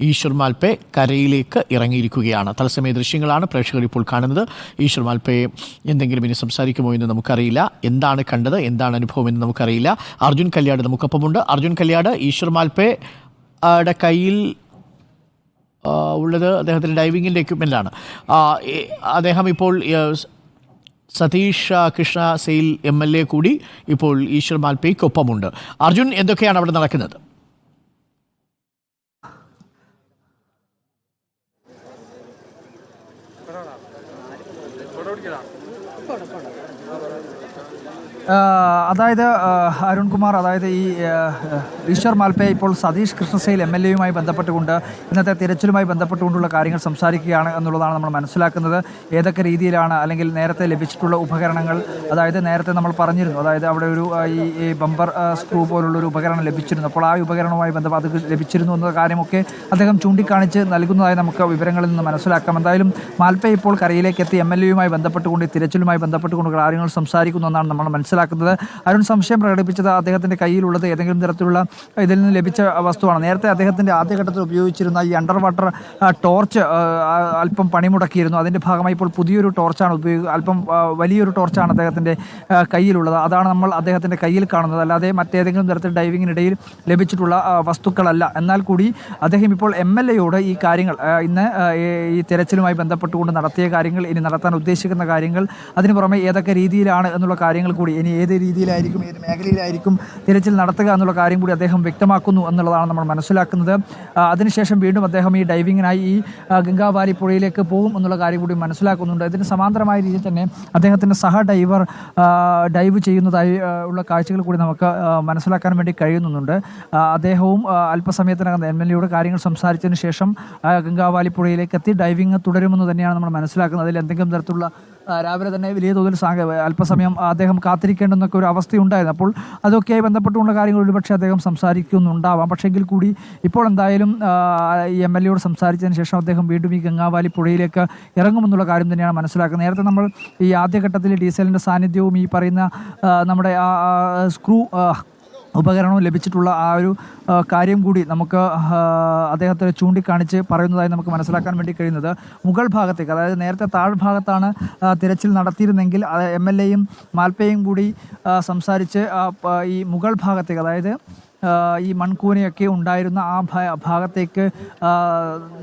ഈശ്വർ മാൽപ്പെ കരയിലേക്ക് ഇറങ്ങിയിരിക്കുകയാണ്. തത്സമയ ദൃശ്യങ്ങളാണ് പ്രേക്ഷകർ ഇപ്പോൾ കാണുന്നത്. ഈശ്വർ മാൽപ്പയെ എന്തെങ്കിലും ഇനി സംസാരിക്കുമോ എന്ന് നമുക്കറിയില്ല. എന്താണ് കണ്ടത്? എന്താണ് അനുഭവം എന്ന് നമുക്കറിയില്ല. അർജുൻ കല്യാട് നമുക്കൊപ്പമുണ്ട്. അർജുൻ കല്യാട് ഈശ്വർ മാൽപ്പെ യുടെ കയ്യിൽ ഉള്ളത് അദ്ദേഹത്തിന്റെ ഡൈവിങ്ങിന്റെ എക്യുപ്മെന്റാണ് അദ്ദേഹം ഇപ്പോൾ Satish Krishna Sail M L A കൂടി ഇപ്പോൾ ഈശ്വർ മാൽപ്പയ്ക്കൊപ്പമുണ്ട് അർജുൻ എന്തൊക്കെയാണ് അവിടെ നടക്കുന്നത്? അതായത് അരുൺകുമാർ അതായത് ഈ ഈശ്വർ മാൽപ്പെ ഇപ്പോൾ സതീഷ് കൃഷ്ണസൈൽ എം എൽ എയുമായി ബന്ധപ്പെട്ടുകൊണ്ട് ഇന്നത്തെ തിരച്ചിലുമായി ബന്ധപ്പെട്ടുകൊണ്ടുള്ള കാര്യങ്ങൾ സംസാരിക്കുകയാണ് എന്നുള്ളതാണ് നമ്മൾ മനസ്സിലാക്കുന്നത്. ഏതൊക്കെ രീതിയിലാണ് അല്ലെങ്കിൽ നേരത്തെ ലഭിച്ചിട്ടുള്ള ഉപകരണങ്ങൾ അതായത് നേരത്തെ നമ്മൾ പറഞ്ഞിരുന്നു അതായത് അവിടെ ഒരു ഈ ബമ്പർ സ്ക്രൂ പോലുള്ള ഒരു ഉപകരണം ലഭിച്ചിരുന്നു. അപ്പോൾ ആ ഉപകരണവുമായി ബന്ധപ്പെട്ട് അത് ലഭിച്ചിരുന്നു എന്ന കാര്യമൊക്കെ അദ്ദേഹം ചൂണ്ടിക്കാണിച്ച് നൽകുന്നതായി നമുക്ക് വിവരങ്ങളിൽ നിന്ന് മനസ്സിലാക്കാം. എന്തായാലും മാൽപ്പെ ഇപ്പോൾ കരയിലേക്ക് എത്തി എം എൽ എയുമായി ബന്ധപ്പെട്ടുകൊണ്ട് തിരച്ചിലുമായി ബന്ധപ്പെട്ടുകൊണ്ട് കാര്യങ്ങൾ സംസാരിക്കുന്നു എന്നാണ് നമ്മൾ മനസ്സിലാക്കുന്നത്. അരുൺ സംശയം പ്രകടിപ്പിച്ചത് അദ്ദേഹത്തിന്റെ കയ്യിലുള്ളത് ഏതെങ്കിലും തരത്തിലുള്ള ഇതിൽ നിന്ന് ലഭിച്ച വസ്തുവാണ്. നേരത്തെ അദ്ദേഹത്തിന്റെ ആദ്യഘട്ടത്തിൽ ഉപയോഗിച്ചിരുന്ന ഈ അണ്ടർ വാട്ടർ ടോർച്ച് അല്പം പണിമുടക്കിയിരുന്നു. അതിന്റെ ഭാഗമായി ഇപ്പോൾ പുതിയൊരു ടോർച്ചാണ് ഉപയോഗ അല്പം വലിയൊരു ടോർച്ചാണ് അദ്ദേഹത്തിന്റെ കയ്യിലുള്ളത്. അതാണ് നമ്മൾ അദ്ദേഹത്തിന്റെ കയ്യിൽ കാണുന്നത്. അല്ലാതെ മറ്റേതെങ്കിലും തരത്തിൽ ഡൈവിങ്ങിനിടയിൽ ലഭിച്ചിട്ടുള്ള വസ്തുക്കളല്ല. എന്നാൽ കൂടി അദ്ദേഹം ഇപ്പോൾ എം എൽ എയോട് ഈ കാര്യങ്ങൾ ഇന്ന് ഈ- തിരച്ചിലുമായി ബന്ധപ്പെട്ടുകൊണ്ട് നടത്തിയ കാര്യങ്ങൾ ഇനി നടത്താൻ ഉദ്ദേശിക്കുന്ന കാര്യങ്ങൾ അതിന് പുറമെ ഏതൊക്കെ രീതിയിലാണ് എന്നുള്ള കാര്യങ്ങൾ കൂടി ഇനി ഏത് രീതിയിലായിരിക്കും ഏത് മേഖലയിലായിരിക്കും തിരച്ചിൽ നടത്തുക എന്നുള്ള കാര്യം കൂടി അദ്ദേഹം വ്യക്തമാക്കുന്നു എന്നുള്ളതാണ് നമ്മൾ മനസ്സിലാക്കുന്നത്. അതിനുശേഷം വീണ്ടും അദ്ദേഹം ഈ ഡൈവിങ്ങിനായി ഈ ഗംഗാവാലി പുഴയിലേക്ക് പോകും എന്നുള്ള കാര്യം കൂടി മനസ്സിലാക്കുന്നുണ്ട്. ഇതിന് സമാന്തരമായ രീതിയിൽ തന്നെ അദ്ദേഹത്തിന്റെ സഹ ഡൈവർ ഡൈവ് ചെയ്യുന്നതായി ഉള്ള കാഴ്ചകൾ കൂടി നമുക്ക് മനസ്സിലാക്കാൻ വേണ്ടി കഴിയുന്നുണ്ട്. അദ്ദേഹവും അല്പസമയത്തിനകം എം എൽ എയുടെ കാര്യങ്ങൾ സംസാരിച്ചതിന് ശേഷം ഗംഗാവാലി പുഴയിലേക്ക് എത്തി ഡൈവിങ് തുടരുമെന്ന് തന്നെയാണ് നമ്മൾ മനസ്സിലാക്കുന്നത്. അതിൽ എന്തെങ്കിലും തരത്തിലുള്ള രാവിലെ തന്നെ വലിയ തോതിൽ അല്പസമയം അദ്ദേഹം കാത്തിരിക്കേണ്ടെന്നൊക്കെ ഒരു അവസ്ഥയുണ്ടായിരുന്നു. അപ്പോൾ അതൊക്കെയായി ബന്ധപ്പെട്ടുള്ള കാര്യങ്ങൾ ഒരുപക്ഷെ അദ്ദേഹം സംസാരിക്കുന്നുണ്ടാവാം. പക്ഷേ എങ്കിൽ കൂടി ഇപ്പോൾ എന്തായാലും ഈ എം എൽ എയോട് സംസാരിച്ചതിന് ശേഷം അദ്ദേഹം വീണ്ടും ഈ ഗംഗാവാലി പുഴയിലേക്ക് ഇറങ്ങുമെന്നുള്ള കാര്യം തന്നെയാണ് മനസ്സിലാക്കുന്നത്. നേരത്തെ നമ്മൾ ഈ ആദ്യഘട്ടത്തിൽ ഡീസലിന്റെ സാന്നിധ്യവും ഈ പറയുന്ന നമ്മുടെ സ്ക്രൂ ഉപകരണവും ലഭിച്ചിട്ടുള്ള ആ ഒരു കാര്യം കൂടി നമുക്ക് അദ്ദേഹത്തെ ചൂണ്ടിക്കാണിച്ച് പറയുന്നതായി നമുക്ക് മനസ്സിലാക്കാൻ വേണ്ടി കഴിയുന്നത്. മുകൾ ഭാഗത്തേക്ക് അതായത് നേരത്തെ താഴ്ഭാഗത്താണ് തിരച്ചിൽ നടത്തിയിരുന്നെങ്കിൽ എം എൽ എയും മാൽപ്പയും കൂടി സംസാരിച്ച് ഈ മുകൾ ഭാഗത്തേക്ക് അതായത് ഈ മൺകൂനയൊക്കെ ഉണ്ടായിരുന്ന ആ ഭാഗത്തേക്ക്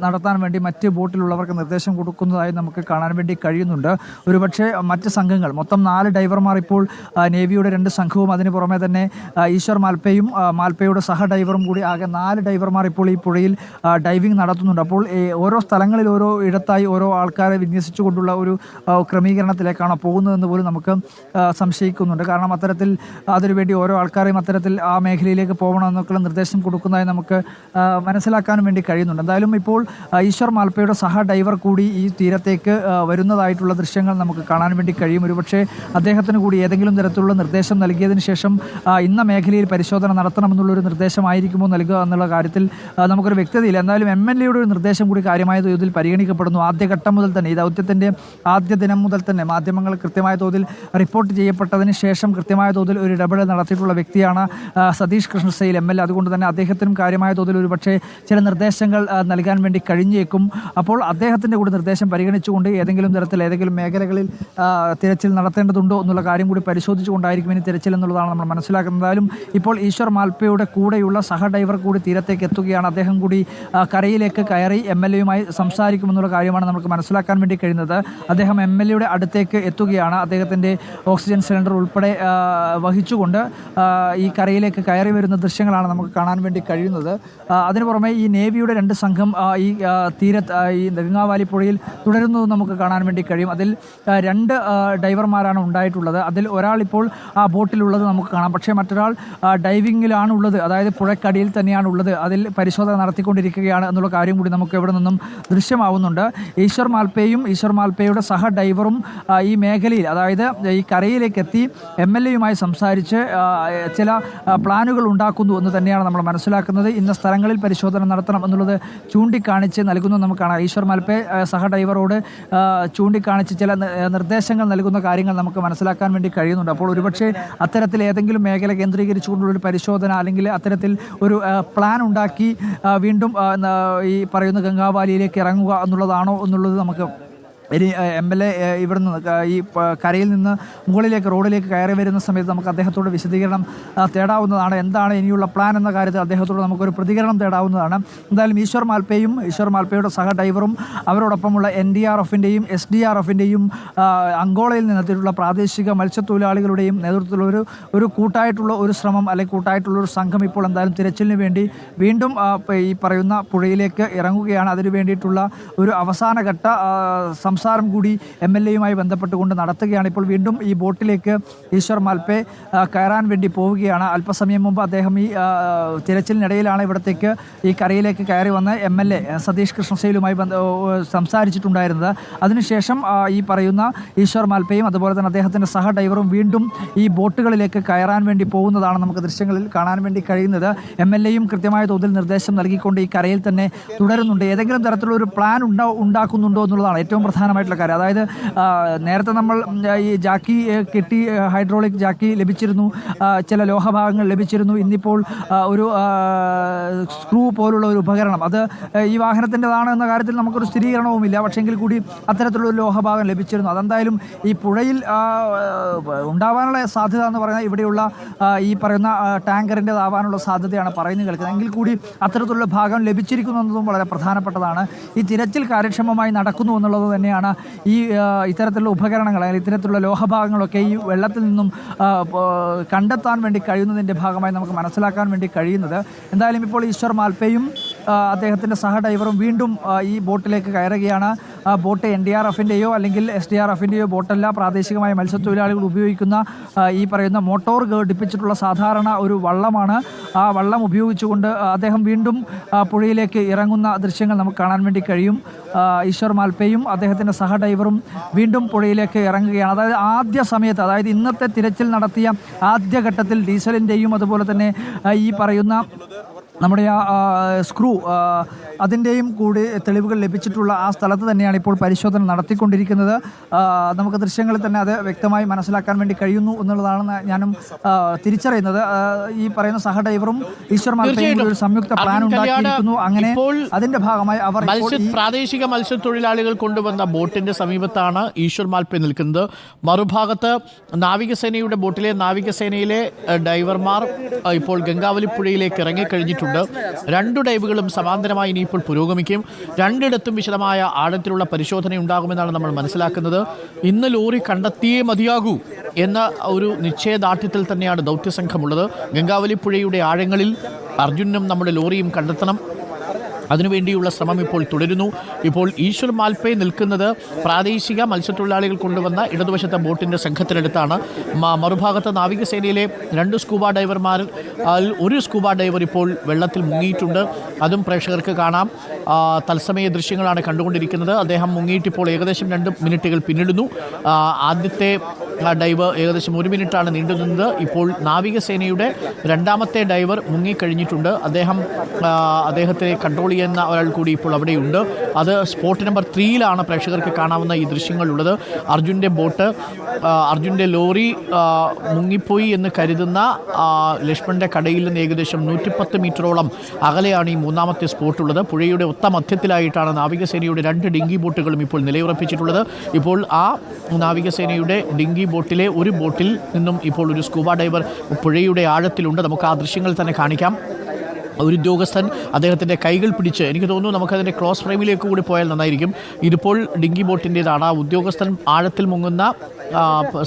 നടത്താൻ വേണ്ടി മറ്റ് ബോട്ടിലുള്ളവർക്ക് നിർദ്ദേശം കൊടുക്കുന്നതായി നമുക്ക് കാണാൻ വേണ്ടി കഴിയുന്നുണ്ട്. ഒരുപക്ഷെ മറ്റ് സംഘങ്ങൾ മൊത്തം നാല് ഡൈവർമാർ ഇപ്പോൾ നേവിയുടെ രണ്ട് സംഘവും അതിന് പുറമെ തന്നെ ഈശ്വർ മാൽപ്പയും മാൽപ്പയുടെ സഹ ഡൈവറും കൂടി ആകെ നാല് ഡൈവർമാർ ഇപ്പോൾ ഈ പുഴയിൽ ഡൈവിംഗ് നടത്തുന്നുണ്ട്. അപ്പോൾ ഓരോ സ്ഥലങ്ങളിൽ ഓരോ ഇടത്തായി ഓരോ ആൾക്കാരെ വിന്യസിച്ചുകൊണ്ടുള്ള ഒരു ക്രമീകരണത്തിലേക്കാണോ പോകുന്നതെന്ന് പോലും നമുക്ക് സംശയിക്കുന്നുണ്ട്. കാരണം അത്തരത്തിൽ അതിനുവേണ്ടി ഓരോ ആൾക്കാരെയും അത്തരത്തിൽ ആ മേഖലയിലേക്ക് പോകണമെന്നൊക്കെയുള്ള നിർദ്ദേശം കൊടുക്കുന്നതായി നമുക്ക് മനസ്സിലാക്കാൻ വേണ്ടി കഴിയുന്നുണ്ട്. എന്തായാലും ഇപ്പോൾ ഈശ്വർ മാൽപ്പയുടെ സഹ ഡൈവർ കൂടി ഈ തീരത്തേക്ക് വരുന്നതായിട്ടുള്ള ദൃശ്യങ്ങൾ നമുക്ക് കാണാൻ വേണ്ടി കഴിയും. ഒരുപക്ഷെ അദ്ദേഹത്തിന് കൂടി ഏതെങ്കിലും തരത്തിലുള്ള നിർദ്ദേശം നൽകിയതിന് ശേഷം ഇന്ന മേഖലയിൽ പരിശോധന നടത്തണമെന്നുള്ളൊരു നിർദ്ദേശമായിരിക്കുമോ നൽകുക എന്നുള്ള കാര്യത്തിൽ നമുക്കൊരു വ്യക്തതയില്ല. എന്തായാലും എം എൽ എയുടെ ഒരു നിർദ്ദേശം കൂടി കാര്യമായ തോതിൽ പരിഗണിക്കപ്പെടുന്നു. ആദ്യഘട്ടം മുതൽ തന്നെ ഈ ദൗത്യത്തിന്റെ ആദ്യ ദിനം മുതൽ തന്നെ മാധ്യമങ്ങൾ കൃത്യമായ തോതിൽ റിപ്പോർട്ട് ചെയ്യപ്പെട്ടതിന് ശേഷം കൃത്യമായ തോതിൽ ഒരു ഇടപെടൽ നടത്തിയിട്ടുള്ള വ്യക്തിയാണ് സതീഷ് സതീഷ് കൃഷ്ണസൈൽ എം എൽ അതുകൊണ്ട് തന്നെ അദ്ദേഹത്തിനും കാര്യമായ തോതിൽ ഒരു പക്ഷേ ചില നിർദ്ദേശങ്ങൾ നൽകാൻ വേണ്ടി കഴിഞ്ഞേക്കും. അപ്പോൾ അദ്ദേഹത്തിന്റെ കൂടി നിർദ്ദേശം പരിഗണിച്ചുകൊണ്ട് ഏതെങ്കിലും തരത്തിൽ ഏതെങ്കിലും മേഖലകളിൽ തിരച്ചിൽ നടത്തേണ്ടതുണ്ടോ എന്നുള്ള കാര്യം കൂടി പരിശോധിച്ചുകൊണ്ടായിരിക്കും ഇനി തിരച്ചിൽ എന്നുള്ളതാണ് നമ്മൾ മനസ്സിലാക്കുന്നത്. എന്തായാലും ഇപ്പോൾ ഈശ്വർ മാൽപ്പയുടെ കൂടെയുള്ള സഹ ഡൈവർ കൂടി തീരത്തേക്ക് എത്തുകയാണ്. അദ്ദേഹം കൂടി കരയിലേക്ക് കയറി എം എൽ എയുമായി സംസാരിക്കുമെന്നുള്ള കാര്യമാണ് നമുക്ക് മനസ്സിലാക്കാൻ വേണ്ടി കഴിയുന്നത്. അദ്ദേഹം എം എൽ എയുടെ അടുത്തേക്ക് എത്തുകയാണ്. അദ്ദേഹത്തിന്റെ ഓക്സിജൻ സിലിണ്ടർ ഉൾപ്പെടെ വഹിച്ചുകൊണ്ട് ഈ കരയിലേക്ക് കയറി വരുന്ന ദൃശ്യങ്ങളാണ് നമുക്ക് കാണാൻ വേണ്ടി കഴിയുന്നത്. അതിനു പുറമെ ഈ നേവിയുടെ രണ്ട് സംഘം ഈ തീരത്ത് ഈ ഗംഗാവാലി പുഴയിൽ തുടരുന്നത് നമുക്ക് കാണാൻ വേണ്ടി കഴിയും. അതിൽ രണ്ട് ഡൈവർമാരാണ് ഉണ്ടായിട്ടുള്ളത്. അതിൽ ഒരാൾ ഇപ്പോൾ ആ ബോട്ടിലുള്ളത് നമുക്ക് കാണാം. പക്ഷേ മറ്റൊരാൾ ഡൈവിങ്ങിലാണ് ഉള്ളത് അതായത് പുഴക്കടിയിൽ തന്നെയാണ് ഉള്ളത് അതിൽ പരിശോധന നടത്തിക്കൊണ്ടിരിക്കുകയാണ് എന്നുള്ള കാര്യം കൂടി നമുക്ക് എവിടെ നിന്നും ദൃശ്യമാവുന്നുണ്ട്. ഈശ്വർ മാൽപ്പയും ഈശ്വർ മാൽപ്പയുടെ സഹ ഡൈവറും ഈ മേഖലയിൽ അതായത് ഈ കരയിലേക്ക് എത്തി എം എൽ എയുമായി സംസാരിച്ച് ചില പ്ലാനുകൾ ഉണ്ടാക്കും ഉണ്ടാക്കുന്നു എന്ന് തന്നെയാണ് നമ്മൾ മനസ്സിലാക്കുന്നത്. ഇന്ന സ്ഥലങ്ങളിൽ പരിശോധന നടത്തണം എന്നുള്ളത് ചൂണ്ടിക്കാണിച്ച് നൽകുന്നു നമുക്ക് കാണാം ഈശ്വർ മൽപ്പെ സഹ ഡ്രൈവറോട് ചൂണ്ടിക്കാണിച്ച് ചില നിർദ്ദേശങ്ങൾ നൽകുന്ന കാര്യങ്ങൾ നമുക്ക് മനസ്സിലാക്കാൻ വേണ്ടി കഴിയുന്നുണ്ട്. അപ്പോൾ ഒരുപക്ഷെ അത്തരത്തിൽ ഏതെങ്കിലും മേഖല കേന്ദ്രീകരിച്ചുകൊണ്ടുള്ള ഒരു പരിശോധന അല്ലെങ്കിൽ അത്തരത്തിൽ ഒരു പ്ലാൻ ഉണ്ടാക്കി വീണ്ടും ഈ പറയുന്ന ഗംഗാവാലിയിലേക്ക് ഇറങ്ങുക എന്നുള്ളതാണോ എന്നുള്ളത് നമുക്ക് എം എൽ എ ഇവിടെ നിന്ന് ഈ കരയിൽ നിന്ന് മുകളിലേക്ക് റോഡിലേക്ക് കയറി വരുന്ന സമയത്ത് നമുക്ക് അദ്ദേഹത്തോട് വിശദീകരണം തേടാവുന്നതാണ്. എന്താണ് ഇനിയുള്ള പ്ലാൻ എന്ന കാര്യത്തിൽ അദ്ദേഹത്തോട് നമുക്കൊരു പ്രതികരണം തേടാവുന്നതാണ്. എന്തായാലും ഈശ്വർ മാൽപ്പയും ഈശ്വർ മാൽപ്പയുടെ സഹ ഡൈവറും അവരോടൊപ്പമുള്ള എൻ ഡി ആർ എഫിന്റെയും എസ് ഡി ആർ എഫിന്റെയും അങ്കോളയിൽ നിന്നെത്തിയിട്ടുള്ള പ്രാദേശിക മത്സ്യത്തൊഴിലാളികളുടെയും നേതൃത്വത്തിലുള്ള ഒരു ഒരു കൂട്ടായിട്ടുള്ള ഒരു ശ്രമം അല്ലെങ്കിൽ കൂട്ടായിട്ടുള്ള ഒരു സംഘം ഇപ്പോൾ എന്തായാലും തിരച്ചിലിന് വേണ്ടി വീണ്ടും ഈ പറയുന്ന പുഴയിലേക്ക് ഇറങ്ങുകയാണ്. അതിനു വേണ്ടിയിട്ടുള്ള ഒരു അവസാനഘട്ട ആ, സംസാരം കൂടി എം എൽ എയുമായി ബന്ധപ്പെട്ടുകൊണ്ട് നടത്തുകയാണ്. ഇപ്പോൾ വീണ്ടും ഈ ബോട്ടിലേക്ക് ഈശ്വർ മാൽപ്പെ കയറാൻ വേണ്ടി പോവുകയാണ്. അല്പസമയം മുമ്പ് അദ്ദേഹം ഈ തിരച്ചിലിനിടയിലാണ് ഇവിടത്തേക്ക് ഈ കരയിലേക്ക് കയറി വന്ന് എം എൽ എ സതീഷ് കൃഷ്ണശൈലുമായി ബന്ധ സംസാരിച്ചിട്ടുണ്ടായിരുന്നത്. അതിനുശേഷം ഈ പറയുന്ന ഈശ്വർ മാൽപ്പയും അതുപോലെ തന്നെ അദ്ദേഹത്തിന്റെ സഹ ഡൈവറും വീണ്ടും ഈ ബോട്ടുകളിലേക്ക് കയറാൻ വേണ്ടി പോകുന്നതാണ് നമുക്ക് ദൃശ്യങ്ങളിൽ കാണാൻ വേണ്ടി കഴിയുന്നത്. എം എൽ എയും കൃത്യമായ തോതിൽ നിർദ്ദേശം നൽകിക്കൊണ്ട് ഈ കരയിൽ തന്നെ തുടരുന്നുണ്ട്. ഏതെങ്കിലും തരത്തിലുള്ള ഒരു പ്ലാൻ ഉണ്ടാ ഉണ്ടാക്കുന്നുണ്ടോ എന്നുള്ളതാണ് ഏറ്റവും പ്രധാനമായിട്ടുള്ള കാര്യം. അതായത് നേരത്തെ നമ്മൾ ഈ ജാക്കി കിട്ടി ഹൈഡ്രോളിക് ജാക്കി ലഭിച്ചിരുന്നു. ചില ലോഹഭാഗങ്ങൾ ലഭിച്ചിരുന്നു. ഇന്നിപ്പോൾ ഒരു സ്ക്രൂ പോലുള്ള ഒരു ഉപകരണം. അത് ഈ വാഹനത്തിന്റെതാണ് എന്ന കാര്യത്തിൽ നമുക്കൊരു സ്ഥിരീകരണവുമില്ല. പക്ഷെങ്കിൽ കൂടി അത്തരത്തിലുള്ള ലോഹഭാഗം ലഭിച്ചിരുന്നു. അതെന്തായാലും ഈ പുഴയിൽ ഉണ്ടാവാനുള്ള സാധ്യത എന്ന് പറയുന്നത് ഇവിടെയുള്ള ഈ പറയുന്ന ടാങ്കറിന്റെതാവാനുള്ള സാധ്യതയാണ് പറയുന്നത് കേൾക്കുന്നത്. എങ്കിൽ കൂടി അത്തരത്തിലുള്ള ഭാഗം ലഭിച്ചിരിക്കുന്നു എന്നതും വളരെ പ്രധാനപ്പെട്ടതാണ്. ഈ തിരച്ചിൽ കാര്യക്ഷമമായി നടക്കുന്നു എന്നുള്ളത് തന്നെയാണ് ഈ ആ, ഇത്തരത്തിലുള്ള ഉപകരണങ്ങൾ അല്ലെങ്കിൽ ഇത്തരത്തിലുള്ള ലോഹഭാഗങ്ങളൊക്കെ ഈ വെള്ളത്തിൽ നിന്നും കണ്ടെത്താൻ വേണ്ടി കഴിയുന്നതിന്റെ ഭാഗമായി നമുക്ക് മനസ്സിലാക്കാൻ വേണ്ടി കഴിയുന്നത്. എന്തായാലും ഇപ്പോൾ ഈശ്വർ മാൽപ്പയും അദ്ദേഹത്തിന്റെ സഹ ഡൈവറും വീണ്ടും ഈ ബോട്ടിലേക്ക് കയറുകയാണ്. ബോട്ട് എൻ ഡി ആർ എഫിന്റെയോ അല്ലെങ്കിൽ എസ് ഡി ആർ എഫിന്റെയോ ബോട്ടല്ല പ്രാദേശികമായ മത്സ്യത്തൊഴിലാളികൾ ഉപയോഗിക്കുന്ന ഈ പറയുന്ന മോട്ടോർ ഘടിപ്പിച്ചിട്ടുള്ള സാധാരണ ഒരു വള്ളമാണ്. ആ വള്ളം ഉപയോഗിച്ചുകൊണ്ട് അദ്ദേഹം വീണ്ടും പുഴയിലേക്ക് ഇറങ്ങുന്ന ദൃശ്യങ്ങൾ നമുക്ക് കാണാൻ വേണ്ടി കഴിയും. ഈശ്വർ മാൽപ്പയും അദ്ദേഹത്തിന്റെ സഹ ഡൈവറും വീണ്ടും പുഴയിലേക്ക് ഇറങ്ങുകയാണ്. അതായത് ആദ്യ സമയത്ത് അതായത് ഇന്നത്തെ തിരച്ചിൽ നടത്തിയ ആദ്യഘട്ടത്തിൽ ഡീസലിന്റെയും അതുപോലെ തന്നെ ഈ പറയുന്ന നമ്മുടെ ആ സ്ക്രൂ അതിന്റെയും കൂടി തെളിവുകൾ ലഭിച്ചിട്ടുള്ള ആ സ്ഥലത്ത് തന്നെയാണ് ഇപ്പോൾ പരിശോധന നടത്തിക്കൊണ്ടിരിക്കുന്നത്. നമുക്ക് ദൃശ്യങ്ങളിൽ തന്നെ അത് വ്യക്തമായി മനസ്സിലാക്കാൻ വേണ്ടി കഴിയുന്നു എന്നുള്ളതാണ് ഞാനും തിരിച്ചറിയുന്നത്. ഈ പറയുന്ന സഹ ഡൈവറും ഈശ്വർ ഒരു സംയുക്ത പ്ലാൻ ഉണ്ടാക്കിയിരിക്കുന്നു. അങ്ങനെ അതിന്റെ ഭാഗമായി അവർ പ്രാദേശിക മത്സ്യത്തൊഴിലാളികൾ കൊണ്ടുവന്ന ബോട്ടിന്റെ സമീപത്താണ് ഈശ്വർ മാൽപ്പെ നിൽക്കുന്നത്. മറുഭാഗത്ത് നാവികസേനയുടെ ബോട്ടിലെ നാവികസേനയിലെ ഡൈവർമാർ ഇപ്പോൾ ഗംഗാവലി പുഴയിലേക്ക് ഇറങ്ങിക്കഴിഞ്ഞിട്ടുണ്ട്. രണ്ടു ഡൈവുകളും സമാന്തരമായി ഇനിയിപ്പോൾ പുരോഗമിക്കും. രണ്ടിടത്തും വിശദമായ ആഴത്തിലുള്ള പരിശോധന ഉണ്ടാകുമെന്നാണ് നമ്മൾ മനസ്സിലാക്കുന്നത്. ഇന്ന് ലോറി കണ്ടെത്തിയേ മതിയാകൂ എന്ന ഒരു നിശ്ചയദാർഢ്യത്തിൽ തന്നെയാണ് ദൗത്യസംഘമുള്ളത്. ഗംഗാവലി പുഴയുടെ ആഴങ്ങളിൽ അർജുനും നമ്മുടെ ലോറിയും കണ്ടെത്തണം. അതിനുവേണ്ടിയുള്ള ശ്രമം ഇപ്പോൾ തുടരുന്നു. ഇപ്പോൾ ഈശ്വർ മാൽപേ നിൽക്കുന്നത് പ്രാദേശിക മത്സ്യത്തൊഴിലാളികൾ കൊണ്ടുവന്ന ഇടതുവശത്തെ ബോട്ടിന്റെ സംഘത്തിനടുത്താണ്. മറുഭാഗത്ത് നാവികസേനയിലെ രണ്ട് സ്കൂബ ഡൈവർമാർ ഒരു സ്കൂബ ഡൈവർ ഇപ്പോൾ വെള്ളത്തിൽ മുങ്ങിയിട്ടുണ്ട്. അതും പ്രേക്ഷകർക്ക് കാണാം. തത്സമയ ദൃശ്യങ്ങളാണ് കണ്ടുകൊണ്ടിരിക്കുന്നത്. അദ്ദേഹം മുങ്ങിയിട്ടിപ്പോൾ ഏകദേശം രണ്ട് മിനിറ്റുകൾ പിന്നിടുന്നു. ആദ്യത്തെ ഡൈവ് ഏകദേശം ഒരു മിനിറ്റാണ് നീണ്ടുനിന്നത്. ഇപ്പോൾ നാവികസേനയുടെ രണ്ടാമത്തെ ഡൈവർ മുങ്ങിക്കഴിഞ്ഞിട്ടുണ്ട്. അദ്ദേഹം അദ്ദേഹത്തെ കൺട്രോൾ ചെയ്യുന്ന ഒരാൾ കൂടി ഇപ്പോൾ അവിടെയുണ്ട്. അത് സ്പോട്ട് നമ്പർ ത്രീയിലാണ് പ്രേക്ഷകർക്ക് കാണാവുന്ന ഈ ദൃശ്യങ്ങളുള്ളത്. അർജുന്റെ ബോട്ട് അർജുന്റെ ലോറി മുങ്ങിപ്പോയി എന്ന് കരുതുന്ന ലക്ഷ്മണന്റെ കടയിൽ നിന്ന് ഏകദേശം നൂറ്റിപ്പത്ത് മീറ്ററോളം അകലെയാണ് ഈ മൂന്നാമത്തെ സ്പോട്ടുള്ളത്. പുഴയുടെ ഒത്ത മധ്യത്തിലായിട്ടാണ് നാവികസേനയുടെ രണ്ട് ഡിങ്കി ബോട്ടുകളും ഇപ്പോൾ നിലയുറപ്പിച്ചിട്ടുള്ളത്. ഇപ്പോൾ ആ നാവികസേനയുടെ ഡിങ്കി ബോട്ടിലെ ഒരു ബോട്ടിൽ നിന്നും ഇപ്പോൾ ഒരു സ്കൂബ ഡൈവർ പുഴയുടെ ആഴത്തിലുണ്ട്. നമുക്ക് ആ ദൃശ്യങ്ങൾ തന്നെ കാണിക്കാം. ഒരു ഉദ്യോഗസ്ഥൻ അദ്ദേഹത്തിന്റെ കൈകൾ പിടിച്ച് എനിക്ക് തോന്നുന്നു നമുക്കതിന്റെ ക്രോസ് ഫ്രെയിമിലേക്ക് കൂടി പോയാൽ നന്നായിരിക്കും. ഇതിപ്പോൾ ഡിങ്കി ബോട്ടിന്റേതാണ് ആ ഉദ്യോഗസ്ഥൻ ആഴത്തിൽ മുങ്ങുന്ന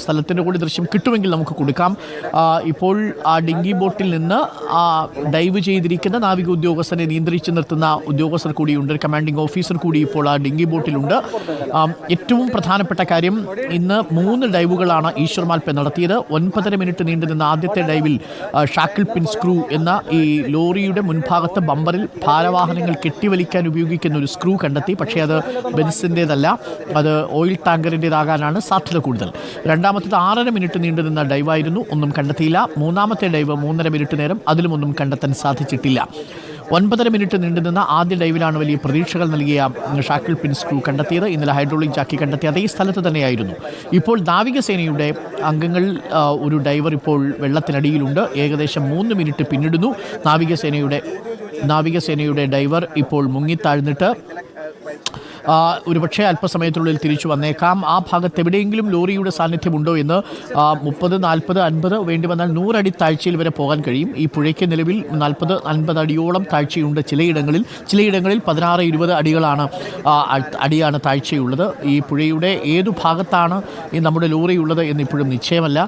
സ്ഥലത്തിന്റെ കൂടി ദൃശ്യം കിട്ടുമെങ്കിൽ നമുക്ക് കൊടുക്കാം. ഇപ്പോൾ ആ ഡിങ്കി ബോട്ടിൽ നിന്ന് ഡൈവ് ചെയ്തിരിക്കുന്ന നാവിക ഉദ്യോഗസ്ഥനെ നിയന്ത്രിച്ച് നിർത്തുന്ന ഉദ്യോഗസ്ഥർ കൂടിയുണ്ട്. കമാൻഡിംഗ് ഓഫീസർ കൂടി ഇപ്പോൾ ആ ഡിങ്കി ബോട്ടിലുണ്ട്. ഏറ്റവും പ്രധാനപ്പെട്ട കാര്യം ഇന്ന് മൂന്ന് ഡൈവുകളാണ് ഈശ്വർ മാൽപ്പെ നടത്തിയത്. ഒൻപതര മിനിറ്റ് നീണ്ടുനിന്ന ആദ്യത്തെ ഡൈവിൽ ഷാക്കിൾ പിൻ സ്ക്രൂ എന്ന ഈ ലോറിയുടെ മുൻഭാഗത്ത് ബമ്പറിൽ ഭാരവാഹനങ്ങൾ കെട്ടിവലിക്കാൻ ഉപയോഗിക്കുന്ന ഒരു സ്ക്രൂ കണ്ടെത്തി. പക്ഷേ അത് ബെൻസിന്റേതല്ല അത് ഓയിൽ ടാങ്കറിന്റെതാകാനാണ് സാധ്യത കൂടുതൽ. രണ്ടാമത്തേത് ആറര മിനിറ്റ് നീണ്ടു നിന്ന ഡൈവായിരുന്നു. ഒന്നും കണ്ടെത്തിയില്ല. മൂന്നാമത്തെ ഡൈവ് മൂന്നര മിനിറ്റ് നേരം അതിലും ഒന്നും കണ്ടെത്താൻ സാധിച്ചിട്ടില്ല. ഒൻപതര മിനിറ്റ് നീണ്ടു നിന്ന ആദ്യ ഡൈവിലാണ് വലിയ പ്രതീക്ഷകൾ നൽകിയ ഷാക്കിൾ പിൻസ് ക്രൂ കണ്ടെത്തിയത്. ഇന്നലെ ഹൈഡ്രോളിക് ജാക്കി കണ്ടെത്തിയ അതേ സ്ഥലത്ത് തന്നെയായിരുന്നു. ഇപ്പോൾ നാവികസേനയുടെ അംഗങ്ങൾ ഒരു ഡൈവർ ഇപ്പോൾ വെള്ളത്തിനടിയിലുണ്ട്. ഏകദേശം മൂന്ന് മിനിറ്റ് പിന്നിടുന്നു. നാവികസേനയുടെ നാവികസേനയുടെ ഡൈവർ ഇപ്പോൾ മുങ്ങിത്താഴ്ന്നിട്ട് ഒരുപക്ഷെ അല്പസമയത്തിനുള്ളിൽ തിരിച്ചു വന്നേക്കാം. ആ ഭാഗത്ത് എവിടെയെങ്കിലും ലോറിയുടെ സാന്നിധ്യമുണ്ടോ എന്ന് മുപ്പത് നാൽപ്പത് അൻപത് വേണ്ടി വന്നാൽ നൂറടി താഴ്ചയിൽ വരെ പോകാൻ കഴിയും. ഈ പുഴയ്ക്ക് നിലവിൽ നാൽപ്പത് അൻപത് അടിയോളം താഴ്ചയുണ്ട് ചിലയിടങ്ങളിൽ. ചിലയിടങ്ങളിൽ പതിനാറ് ഇരുപത് അടികളാണ് അടിയാണ് താഴ്ചയുള്ളത്. ഈ പുഴയുടെ ഏതു ഭാഗത്താണ് ഈ നമ്മുടെ ലോറിയുള്ളത് എന്നിപ്പോഴും നിശ്ചയമല്ല.